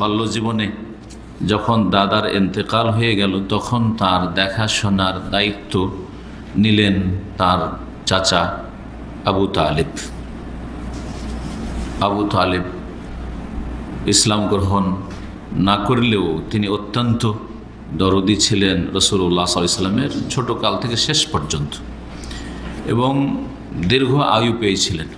বাল্য জীবনে যখন দাদার এন্তেকাল হয়ে গেল, তখন তার দেখাশোনার দায়িত্ব নিলেন তার চাচা আবু তালেব। আবু তালেব ইসলাম গ্রহণ না করলেও তিনি অত্যন্ত দরদি ছিলেন রসুল্লাহ সাল্লামের ছোট কাল থেকে শেষ পর্যন্ত এবং দীর্ঘ আয়ু পেয়েছিলেন।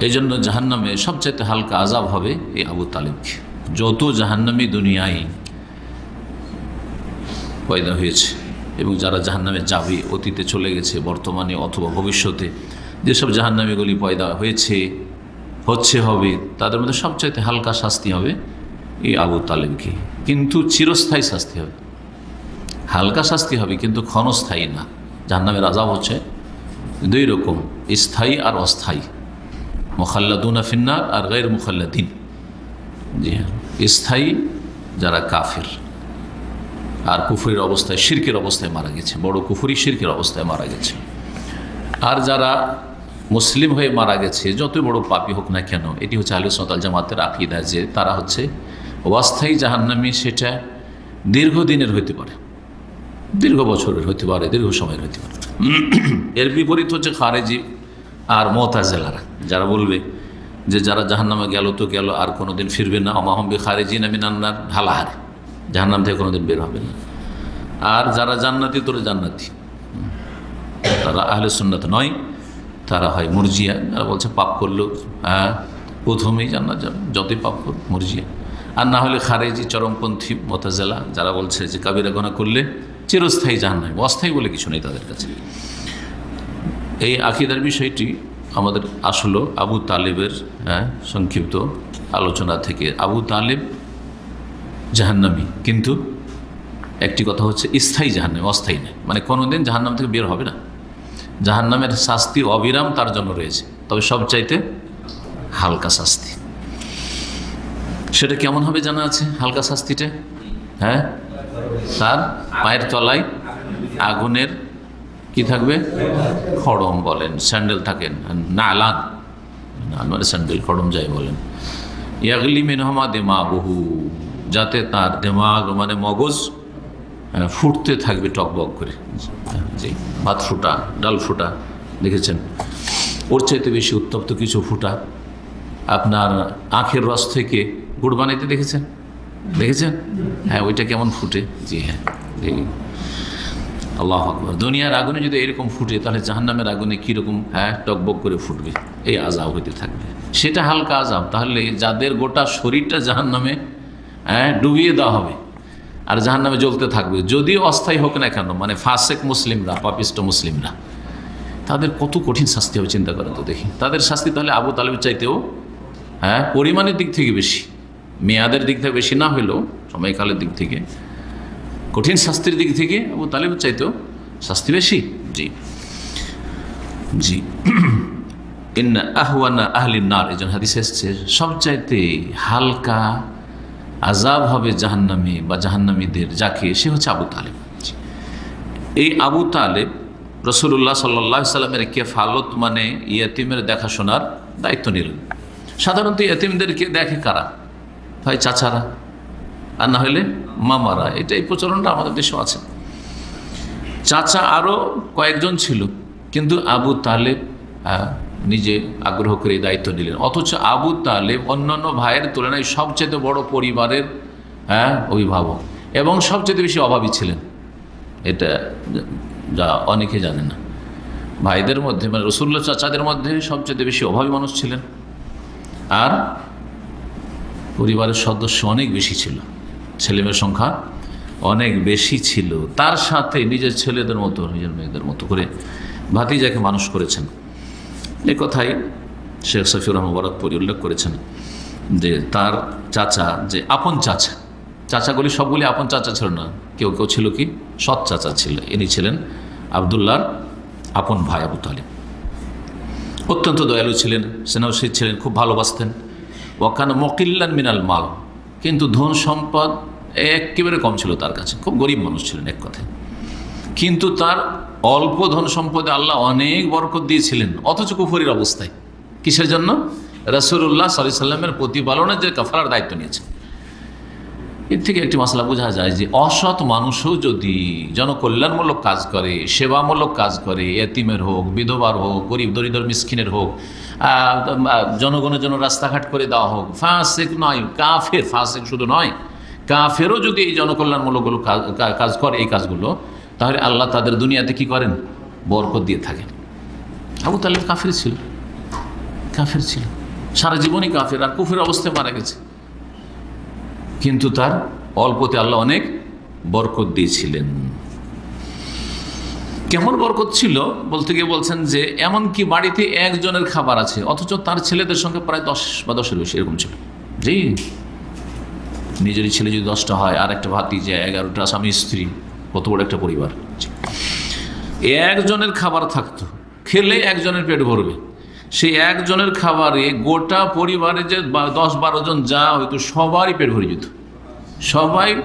এই জন্য জাহান্নামে সবচাইতে হালকা আজাব হবে এই আবু তালেবকে যত জাহান্নামি দুনিয়ায় পয়দা হয়েছে এবং যারা জাহান্নামে যাবে, অতীতে চলে গেছে, বর্তমানে অথবা ভবিষ্যতে, যেসব জাহান্নামিগুলি পয়দা হয়েছে, হচ্ছে, হবে, তাদের মধ্যে সবচাইতে হালকা শাস্তি হবে এই আবু তালেবকে। কিন্তু চিরস্থায়ী শাস্তি হবে। হালকা শাস্তি হবে, কিন্তু ক্ষণস্থায়ী না। জাহান্নামের আজাব হচ্ছে দুই রকম, স্থায়ী আর অস্থায়ী। মোখাল্লাদুনা ফিন্নার আর গৈর মুখাল্লাদিন। জি হ্যাঁ স্থায়ী যারা কাফের। আর কুফুরির অবস্থায়, শিরকের অবস্থায় মারা গেছে। বড় কুফুরি শিরকের অবস্থায় মারা গেছে। আর যারা মুসলিম হয়ে মারা গেছে, যতই বড় পাপি হোক না কেন, এটি হচ্ছে আলু সতাল জামাতের আকিদা যে তারা হচ্ছে অস্থায়ী জাহান্নামী, সেটা দীর্ঘদিনের হইতে পারে। দীর্ঘ বছরের হতে পারে, দীর্ঘ সময়ের হতে পারে। এর বিপরীত হচ্ছে খারেজি। আর মোতাজেলারা, যারা বলবে যে যারা জাহান্নামে গেল তো গেল, আর কোনো দিন ফিরবে না। অমাহম্বি খারেজি নামি নান্নার ঢালাহার জাহান্নাম থেকে কোনো দিন বের হবে না। আর যারা জান্নাতি, তোরা জান্নাতি। তারা আহলে সুন্নাত নয়, তারা হয় মুরজিয়া। যারা বলছে, পাপ করল হ্যাঁ প্রথমেই জান্নাত যাবে, যতই পাপ করুক, মুরজিয়া। আর না হলে খারেজি, চরমপন্থী, মোতাজেলা, যারা বলছে যে কাবিরা গোনা করলে চিরস্থায়ী জাহান্নাম, অস্থায়ী বলে কিছু নেই তাদের কাছে। এই আকিদার বিষয়টি আমাদের আসলো আবু তালেবের হ্যাঁ সংক্ষিপ্ত আলোচনা থেকে। আবু তালেব জাহান্নামি, কিন্তু একটি কথা হচ্ছে স্থায়ী জাহান্নামি, অস্থায়ী নয়। মানে কোনোদিন জাহান্নাম থেকে বের হবে না। জাহান্নামের শাস্তি অবিরাম তার জন্য রয়েছে। তবে সবচাইতে হালকা শাস্তি। সেটা কেমন হবে জানা আছে হালকা শাস্তিটা? হ্যাঁ? তার পায়ের তলায় আগুনের কি থাকবে? খড়ম বলেন, স্যান্ডেল থাকেন নালান মানে স্যান্ডেল, খড়ম যাই বলেন। ইয়াগলি মেনহমা দেমা বহু যাতে তার দেমাগ মানে মগজ ফুটতে থাকবে টকবক করে। জি ভাত ফুটা, ডাল ফুটা, দেখেছেন? ওর চাইতে বেশি উত্তপ্ত কিছু ফুটা আপনার আখের রস থেকে গুড় বানাইতে দেখেছেন? দেখেছেন? হ্যাঁ ওইটা কেমন ফুটে? জি হ্যাঁ আল্লাহ আকবর। দুনিয়ার আগুনে যদি এরকম ফুটে, তাহলে জাহান্নামের আগুনে কীরকম হ্যাঁ টকবক করে ফুটবে। এই আজাব হইতে থাকবে। সেটা হালকা আজাব তাহলে যাদের গোটা শরীরটা জাহান্নামে হ্যাঁ ডুবিয়ে দেওয়া হবে, আর জাহান্নামে জ্বলতে থাকবে। যদিও অস্থায়ী হোক না কেন মানে ফাসেক মুসলিমরা, পাপিষ্ট মুসলিমরা, তাদের কত কঠিন শাস্তি হবে, চিন্তা করেন তো দেখি। তাদের শাস্তি তাহলে আবু তালেবের চাইতেও হ্যাঁ পরিমাণের দিক থেকে বেশি। মেয়াদের দিক থেকে বেশি না হলেও, সময়কালের দিক থেকে কঠিন শাস্তির দিক থেকে আবু তালেবের চাইতেও শাস্তি বেশি। জি। জি। ইন্না আহওয়ানা আহলিন নার, এই হাদিস এসছে, সবচাইতে হালকা আজাব হবে জাহান্নামী বা জাহান্নামীদের যাকে সে হচ্ছে আবু তালেব। এই আবু তালেব রসুল্লাহ সাল্লাহ সাল্লামের কেফালত মানে ইয়তিমের দেখাশোনার দায়িত্ব নিলেন। সাধারণত ইয়তিমদেরকে দেখে কারা? ভাই চাচারা আর না হলে মামারা এটা এই প্রচলনটা আমাদের দেশেও আছে। চাচা আরও কয়েকজন ছিল, কিন্তু আবু তালেব নিজে আগ্রহ করে দায়িত্ব নিলেন। অথচ আবু তালেব অন্যান্য ভাইয়ের তুলনায় সবচেয়ে বড় পরিবারের হ্যাঁ অভিভাবক এবং সবচেয়ে বেশি অভাবী ছিলেন। এটা যা অনেকে জানে না। ভাইদের মধ্যে মানে রসুল্লা চাচাদের মধ্যে সবচেয়ে বেশি অভাবী মানুষ ছিলেন। আর পরিবারের সদস্য অনেক বেশি ছিল। ছেলেমেয়ের সংখ্যা অনেক বেশি ছিল। তার সাথে নিজের ছেলেদের মতো, নিজের মেয়েদের মতো করে ভাতিজাকে মানুষ করেছেন। এ কথাই শেখ সফিউর রহমান বরাকপুরি উল্লেখ করেছেন যে তার চাচা, যে আপন চাচা, চাচাগুলি সবগুলি আপন চাচা ছিল না। কেউ কেউ ছিল কি? সৎ চাচা ছিল। ইনি ছিলেন আবদুল্লাহর আপন ভাই আবু তালিব। অত্যন্ত দয়ালু ছিলেন, স্নেহশীল ছিলেন, খুব ভালোবাসতেন। ওখানে মকিল্লান মিনাল মাল। কিন্তু ধন সম্পদ একেবারে কম ছিল তার কাছে। খুব গরিব মানুষ ছিলেন এক কথায়। কিন্তু তার অল্প ধন সম্পদে আল্লাহ অনেক বরকত দিয়েছিলেন, অথচ কুফরির অবস্থায়। কিসের জন্য? রসুল্লাহ সাল্লাহ সাল্লামের প্রতিপালনের যে কাফারার দায়িত্ব নিয়েছে এর থেকে একটি মশলা বোঝা যায় যে অসৎ মানুষও যদি জনকল্যাণমূলক কাজ করে, সেবামূলক কাজ করে, এতিমের হোক, বিধবার হোক, গরিব, দরিদ্র, মিসকিনের হোক জনগণের জন্য রাস্তাঘাট করে দেওয়া হোক, ফাঁসেক নয়, কাফের, ফাঁসেক শুধু নয়, কাফেরও যদি এই জনকল্যাণমূলকগুলো কাজ- করে এই কাজগুলো, তাহলে আল্লাহ তাদের দুনিয়াতে কি করেন? বরকত দিয়ে থাকেন। আবু তালেব কাফের ছিল। কাফের ছিল। সারা জীবনই কাফের, আর কুফের অবস্থায় মারা গেছে। কিন্তু তার অল্পতে আল্লাহ অনেক বরকত দিয়েছিলেন। কেমন বরকত ছিল? বলতে গিয়ে বলছেন যে এমন কি বাড়িতে একজনের খাবার আছে, অথচ তার ছেলেদের সঙ্গে প্রায় দশ বা দশের বেশি, এরকম ছিল। জি। নিজেরই ছেলে যদি দশটা হয়, আর একটা ভাতি যে এগারোটা, স্বামী, স্ত্রী, কত বড় একটা পরিবার। একজনের খাবার থাকতো, খেলে একজনের পেট ভরবে। সেই একজনের খাবারে গোটা পরিবারে যে দশ বারো জন যা হয়তো সবারই পেট ভরে যেত। সবাই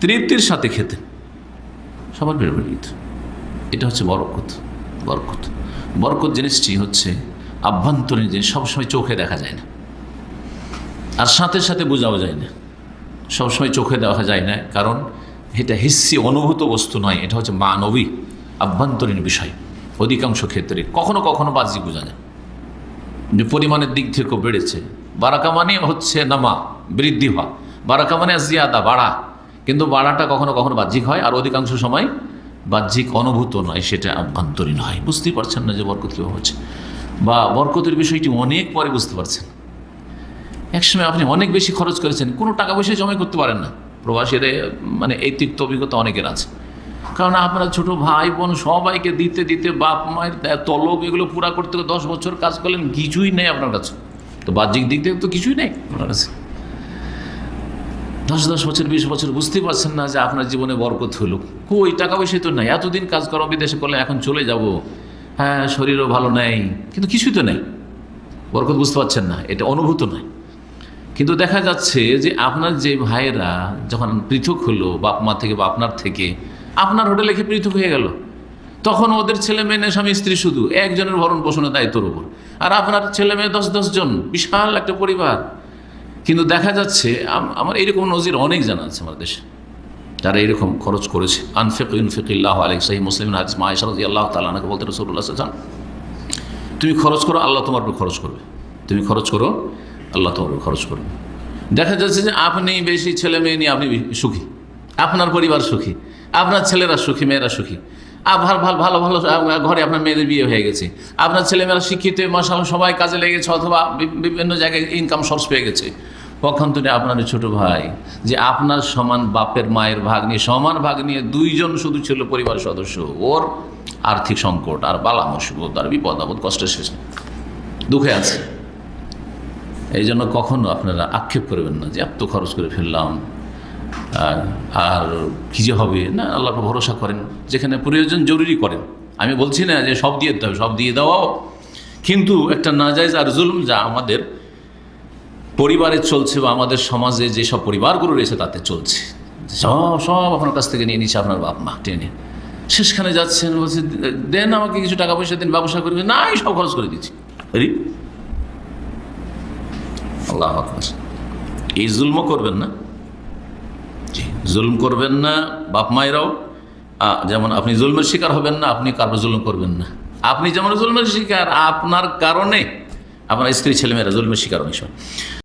তৃপ্তির সাথে খেতেন। সবার পেট ভরে যেত। এটা হচ্ছে বরকত বরকত। বরকত জিনিসটি হচ্ছে আভ্যন্তরীণ জিনিস, সবসময় চোখে দেখা যায় না। আর সাথে সাথে বোঝাও যায় না। সবসময় চোখে দেখা যায় না, কারণ এটা হিস্সি অনুভূত বস্তু নয়, এটা হচ্ছে মানবী আভ্যন্তরীণ বিষয়। অধিকাংশ ক্ষেত্রে কখনো কখনো বাহ্যিক বোঝা যায়। পরিমাণের দিক থেকেও বেড়েছে। বারাকা মানে হচ্ছে নামা, বৃদ্ধি হওয়া। বারাকা মানে জিয়াদা, বাড়া। কিন্তু বাড়াটা কখনো কখনো বাহ্যিক হয়, আর অধিকাংশ সময় বাহ্যিক অনুভূত নয়, সেটা আভ্যন্তরীণ হয়। বুঝতেই পারছেন না যে বরকত কীভাবে হচ্ছে। বা বরকতের বিষয়টি অনেক পরে বুঝতে পারছেন। একসময় আপনি অনেক বেশি খরচ করেছেন, কোনো টাকা পয়সা জমা করতে পারেন না। প্রবাসীরা মানে এই তিক্ত অভিজ্ঞতা অনেকের আছে। কারণ আপনার ছোট ভাই বোন সবাইকে দিতে দিতে বাপ মায়ের তলব, এগুলো পুরা করতে দশ বছর কাজ করলেন, কিছুই নেই আপনার কাছে। তো বাহ্যিক দিক থেকে তো কিছুই নেই আপনার কাছে। দশ দশ বছর, বিশ বছর বুঝতেই পারছেন না যে আপনার জীবনে বরকত হলো। কই, টাকা পয়সা তো নাই, এতদিন কাজ করো বিদেশে করলে এখন চলে যাব। হ্যাঁ শরীরও ভালো নেই, কিন্তু কিছুই তো নেই। বরকত বুঝতে পারছেন না, এটা অনুভূত নয়। কিন্তু দেখা যাচ্ছে যে আপনার যে ভাইয়েরা যখন পৃথক হলো, বাপ মা থেকে বা আপনার থেকে আপনার হোটেলে খেয়ে পৃথক হয়ে গেল। তখন ওদের ছেলে মেয়ে স্বামী, স্ত্রী শুধু। একজনের ভরণ পোষণের দায়িত্বর উপর। আর আপনার ছেলে মেয়ে দশ দশ জন, বিশাল একটা পরিবার। কিন্তু দেখা যাচ্ছে আমার এইরকম নজির অনেক জানা আছে আমার দেশে। যারা এইরকম খরচ করেছে। আনফিক ইনফিকিল্লাহ আলেক সাহি মুসলিম হাদিস মায়েশারদি আল্লাহ তালাকে বলতে রসুল্লাহ সাল্লাম তুমি খরচ করো, আল্লাহ তোমার উপর খরচ করবে। তুমি খরচ করো, আল্লাহ তোমার উপর খরচ করবে। দেখা যাচ্ছে যে আপনি বেশি ছেলে মেয়ে নিয়ে আপনি সুখী। আপনার পরিবার সুখী। আপনার ছেলেরা সুখী, মেয়েরা সুখী। আবার ভালো ভালো ভালো ঘরে আপনার মেয়েদের বিয়ে হয়ে গেছে। আপনার ছেলেমেয়েরা শিক্ষিত মশাল সবাই কাজে লেগেছে অথবা বিভিন্ন জায়গায় ইনকাম সোর্স পেয়ে গেছে। পক্ষান্তরে আপনার ছোট ভাই, যে আপনার সমান বাপের মায়ের ভাগ নিয়ে, সমান ভাগ নিয়ে দুইজন শুধু ছিল পরিবার সদস্য, ওর আর্থিক সংকট আর বালা মুসিবত আর বিপদ, আপদ, কষ্টের শেষ দুঃখে আছে। এই জন্য কখনো আপনারা আক্ষেপ করবেন না যে, এত খরচ করে ফেললাম আর কী যে হবে? না আল্লাহকে ভরসা করেন। যেখানে প্রয়োজন জরুরি করেন। আমি বলছি না যে সব দিয়ে দিতে হবে, সব দিয়ে দেওয়াও। কিন্তু একটা নাজাইজ আর জুলুম যা আমাদের পরিবারে চলছে বা আমাদের সমাজে যেসব পরিবারগুলো রয়েছে তাতে চলছে। সব সব আপনার কাছ থেকে নিয়ে নিচ্ছে আপনার বাপ মা, টেনে শেষখানে যাচ্ছেন, বলছে, দেন আমাকে কিছু টাকা পয়সা দিন, ব্যবসা করবে না, এই সব খরচ করে দিচ্ছি আরে আল্লাহ। এই জুলমও করবেন না। জুলম করবেন না, বাপ মায়েরাও যেমন আপনি জুলমের শিকার হবেন না, আপনি কারও জুলম করবেন না। আপনি যেমন জুলমের শিকার, আপনার কারণে আপনার স্ত্রী ছেলেমেয়েরা জুলমের শিকার অনেক সময়।